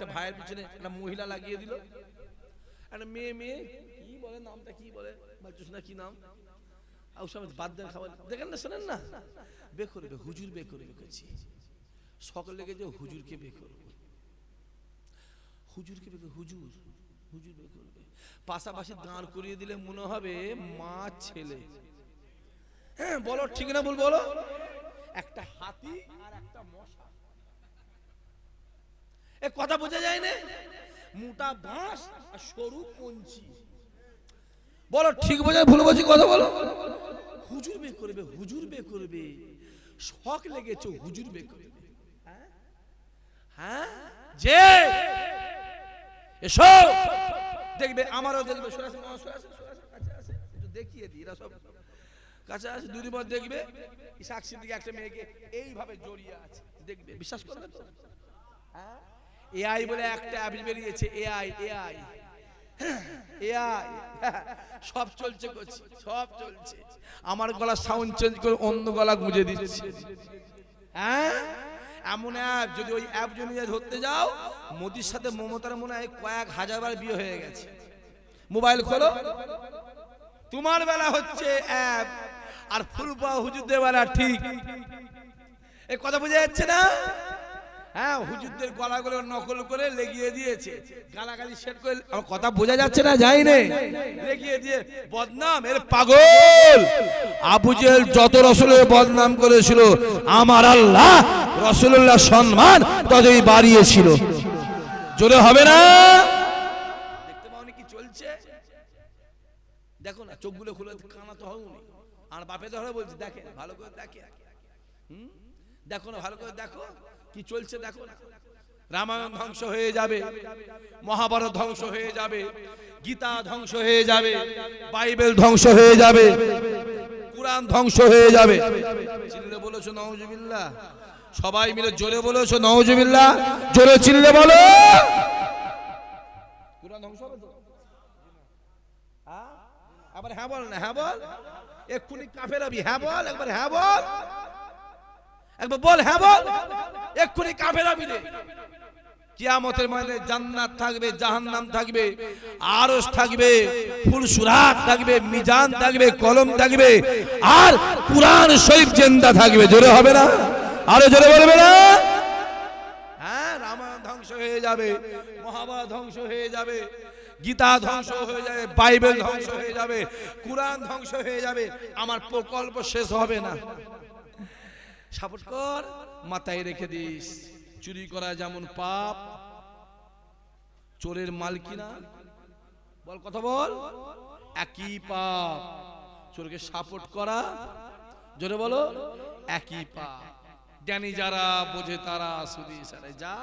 একটা ভাইয়ের পিছনে একটা মহিলা লাগিয়ে দিল। একটা মেয়ে মেয়ে, কি বলে নামটা, কি বলে? বলছিস না কি নাম? ওসব বাদ দেন খাবার। দেখেন না, শোনেন না? বে হুজুর বে করবে করছি সকলে যে হুজুরকে বে করবে। হুজুরকে বে হুজুর হুজুর বে পাশাপাশি দাঁড় করিয়ে দিলে মনে হবে মা ছেলে। হ্যাঁ বলো, ঠিক না বল বলো? একটা হাতি আর একটা মশা। কথা বোঝা যায় না? মোটা বাঁশ আর সরু কঞ্চি। বলো, ঠিক বোঝা ভুল বলছি কথা বলো। হুজুর বে করবে, হুজুর বে করবে। শখ লেগেছে, হুজুর বে করবে। হ্যাঁ? হ্যাঁ? যে এসো। দেখবে, আমারও দেখবে দেখিয়ে দিই, এরা সব কাছে আসে, দুই পর দেখবে সাক্ষী দিকে একটা মেয়েকে এইভাবে জড়িয়ে আছে। দেখবে, বিশ্বাস করবে তো? এআই বলে একটা অ্যাপ বেরিয়েছে, এআই এআই। এআই। সব চলছে করছি, সব চলছে। আমার গলা সাউন্ড চেঞ্জ করে অন্য গলা গুঁজে দিচ্ছে। হ্যাঁ? এমন অ্যাপ যদি ওই অ্যাপ জমিয়ে ধরতে যাও, মোদির সাথে মমতার মনে হয় কয়েক হাজার বার বিয়ে হয়ে গেছে। মোবাইল খোলো। তোমার বেলা হচ্ছে অ্যাপ আর ফুলপা হুজুরদের বেলা ঠিক। এই কথা বোঝা যাচ্ছে না? হ্যাঁ হুজুরদের গলাগুলো নকল করে লেগিয়ে দিয়েছে। গালাগালি সেট করে আমার কথা বোঝা যাচ্ছে না যাই নে লেগিয়ে দিয়ে বদনাম এর পাগল। আবু জেল যত রসুলের বদনাম করেছিল আমার আল্লাহ রসুল্লাহ সম্মান ততই বাড়িয়েছিল। জোরে হবে না? দেখতে পাওনি কি চলছে? দেখো না চোখগুলো খুলে কানা তো আর বাপে তো হলে বলছে দেখে ভালো করে দেখে। হুম? দেখো না ভালো করে দেখো। কি চলছে দেখো? রামায়ণ ধ্বংস হয়ে যাবে, মহাভারত ধ্বংস হয়ে যাবে, গীতা ধ্বংস হয়ে যাবে, বাইবেল ধ্বংস হয়ে যাবে, কোরআন ধ্বংস হয়ে যাবে। চিল্লে বলেছ, নওজুবিল্লাহ? সবাই মিলে জোরে বলেছ, নওজুবিল্লাহ? জোরে চিল্লে বলো। কোরআন ধ্বংস হবে তো? হ্যাঁ? আবার হ্যাঁ বল না হ্যাঁ বল? এক্ষুনি কাফের হ্যাঁ বল, একবার হ্যাঁ বল। একবার বল হ্যাঁ বল। এক্ষুনি কাফের রে কিয়ামতের ময়দানে জান্নাত থাকবে, জাহান্নাম থাকবে, আরশ থাকবে, ফুল সুরাত থাকবে, মিজান থাকবে, কলম থাকবে, আর কুরআন শরীফ জিন্দা থাকবে। জোরে হবে না? আরও জোরে বলবে না? হ্যাঁ রামায়ণ ধ্বংস হয়ে যাবে, মহাভারত ধ্বংস হয়ে যাবে, গীতা ধ্বংস হয়ে যাবে, বাইবেল ধ্বংস হয়ে যাবে, কোরআন ধ্বংস হয়ে যাবে। আমার প্রকল্প শেষ হবে না। সাপোর্ট কর, মাথায় রেখে দিস। চুরি করা যেমন পাপ, চোরের মাল কিনা। বল, কথা বল। একই পাপ, চোরকে সাপোর্ট করা। জোরে বলো, একই পাপ। জ্ঞানী যারা বোঝে তারা শুধু ইশারায় যা।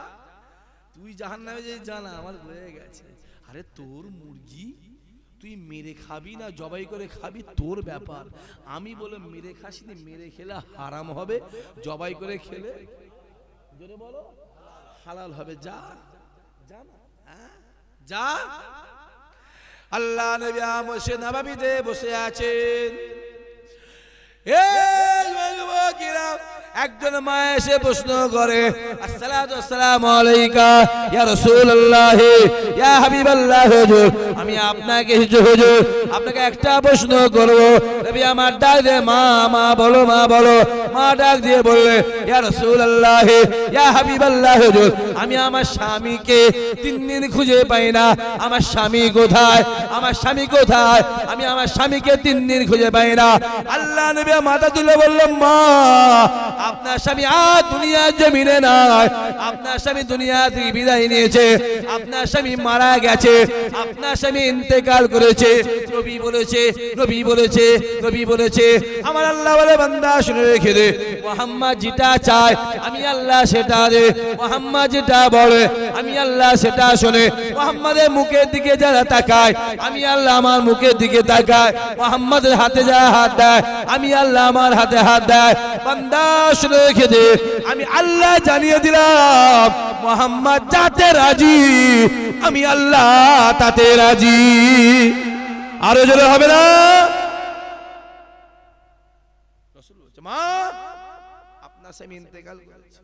তুই জাহান নামে যে জানা আমার হয়ে গেছে। আরে তোর মুরগি তুই মেরে খাবি না, জবাই করে খাবি, তোর ব্যাপার। আমি বলে মেরে খাসিনি, মেরে খেলে হারাম হবে, জবাই করে খেলে বলো, হালাল হবে, যা। যা হ্যাঁ? যা। আল্লাহ নবী আমসে নবাবিতে বসে আছেন এই যুবকেরা, একজন মা এসে প্রশ্ন করে আলাইকা, ইয়া আমি আপনাকে আপনাকে একটা প্রশ্ন করব। আমার ডাক দে মা মা, বলো মা বলো। মা ডাক দিয়ে বললে, ইয়া রাসূলুল্লাহ, ইয়া হাবিবাল্লাহ হুজুর আমি আমার স্বামীকে তিন দিন খুঁজে পাই না। আমার স্বামী কোথায়? আমার স্বামী কোথায়? আমি আমার স্বামীকে তিন দিন খুঁজে পাই না। আল্লাহ নবী মাথা তুলে বললাম মা, আপনার স্বামী আর দুনিয়ার জমিনে নাই। আপনার স্বামী দুনিয়া থেকে বিদায় নিয়েছে। আপনার স্বামী মারা গেছে। আপনার স্বামী ইন্তেকাল করেছে। নবী বলেছে নবী বলেছে নবী বলেছে। আমার আল্লাহ বলে, বান্দা, শুনে রেখে দে। মোহাম্মদ যেটা চায়, আমি আল্লাহ সেটা দে। মোহাম্মদ যেটা বলে, আমি আল্লাহ সেটা শুনে। মোহাম্মদের মুখের দিকে যারা তাকায়, আমি আল্লাহ আমার মুখের দিকে তাকায়। মোহাম্মদের হাতে যা হাত দেয়, আমি আল্লাহ আমার হাতে হাত দেয়। বান্দা শুনে রেখে দে, আমি আল্লাহ জানিয়ে দিলাম, মোহাম্মদ যাতে রাজি, আমি আল্লাহ তাতে রাজি। আরও জোরে হবে না? মা আপনার স্বামী ইন্তেকাল করেছে।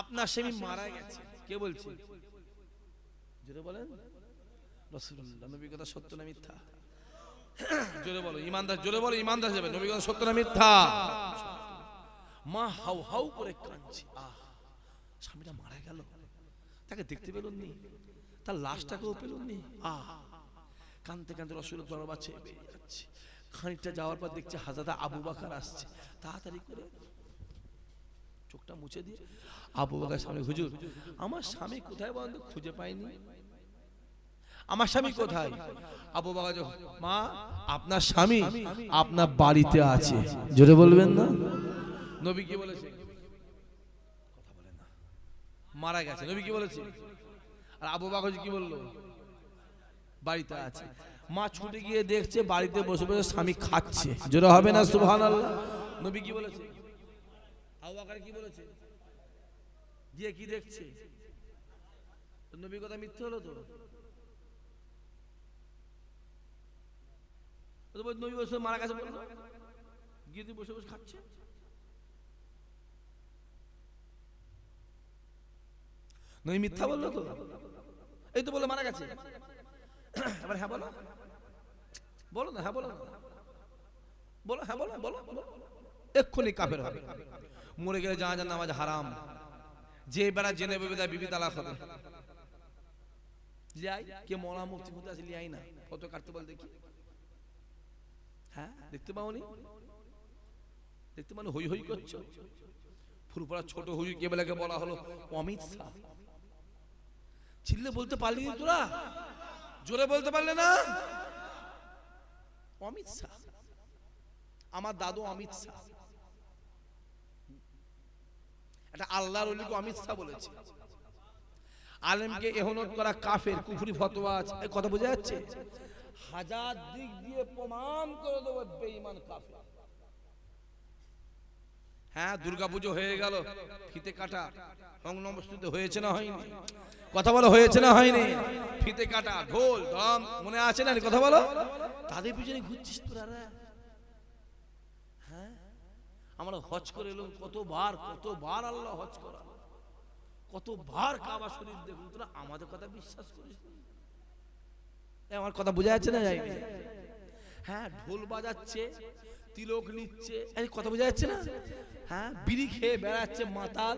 আপনার স্বামী মারা গেছে। কে বলছে? জোরে বলেন। রসুল্লাহ নবী কথা সত্য না মিথ্যা? জোরে বলো ইমানদার জোরে বলো ইমানদার যাবে। নবী কথা সত্য না মিথ্যা? মা হাউ হাউ করে কাঁদছে। আহ স্বামীটা মারা গেল। তাকে দেখতে পেলুন নি তার লাশটাকেও পেলুন নি আহ কানতে কানতে রসুলের দরবার ছেড়ে বেরিয়ে যাচ্ছে। খানিকটা যাওয়ার পর দেখছে হাজাদা আবু বাকার আসছে। তাড়াতাড়ি করে চোখটা মুছে দিয়ে আবু বাকার সামনে হুজুর আমার স্বামী কোথায় বলেন খুঁজে পাইনি? আমার স্বামী কোথায়? আবু যখন, মা আপনার স্বামী আপনার বাড়িতে আছে। জোরে বলবেন না? নবী কি বলেছে? কথা বলে না। মারা গেছে। নবী কি বলেছে? আর আবু বাকর কি বলল? বাড়িতে আছে। মা ছুটে গিয়ে দেখছে বাড়িতে বসে বসে স্বামী খাচ্ছে। জোরে হবে না সুবহান আল্লাহ নবী কি বলেছে? আবু বাকর কি বলেছে? গিয়ে কি দেখছে? তো নবীর কথা মিথ্যে হলো তো? নবী বসে মারা গেছে বলল গিয়ে তুই বসে বসে খাচ্ছে? নবী মিথ্যা বলল তো? এই তো বলে মারা গেছে। এবার হ্যাঁ বলো। বলো না হ্যাঁ বলো বলো হ্যাঁ বলো বলো। এক্ষুনি কাফের হবে। মরে গেলে জানা জান হারাম। যে বেড়া জেনে বেবে তার বিবি তালাক হবে। লিয়াই কে মরা মুক্তি লিয়াই না। ফটো কাটতে দেখি। হ্যাঁ দেখতে পাওনি? দেখতে মানে হই হই করছ? ফুরফুরা ছোট হুজুর কে বেলাকে বলা হলো? অমিত শাহ। চিল্লে বলতে পারলি তোরা? জোরে বলতে পারলে না? অমিত শাহ। আমার দাদু অমিত শাহ। এটা আল্লাহ অলিকে অমিত শাহ বলেছে। আলেমকে এহনত করা কাফের, কুফরি ফতোয়া আছে। কথা বোঝা যাচ্ছে? হাজার দিক দিয়ে প্রমাণ করে দেবো বেঈমান কাফের। হ্যাঁ দুর্গাপুজো হয়ে গেল। ফিতে কাটা। সংনমস্তুতে হয়েছে না হয়নি? কথা বলো হয়েছে না হয়নি? ফিতে কাটা ঢোল দম মনে আছে না কথা বলো। তাদের পিছনে ঘুরছিস তোরা হ্যাঁ? আমরা হজ করে এলাম কতবার কতবার আল্লাহ হজ করা। কতবার কাবা শরীফ দেখুন তোরা আমাদের কথা বিশ্বাস করিস? আমার কথা বোঝা যাচ্ছে না? যায়নি? হ্যাঁ ঢোল বাজাচ্ছে। তিলক নিচ্ছে। কথা বোঝা যাচ্ছে না? হ্যাঁ? বিড়ি খেয়ে বেড়াচ্ছে মাতাল।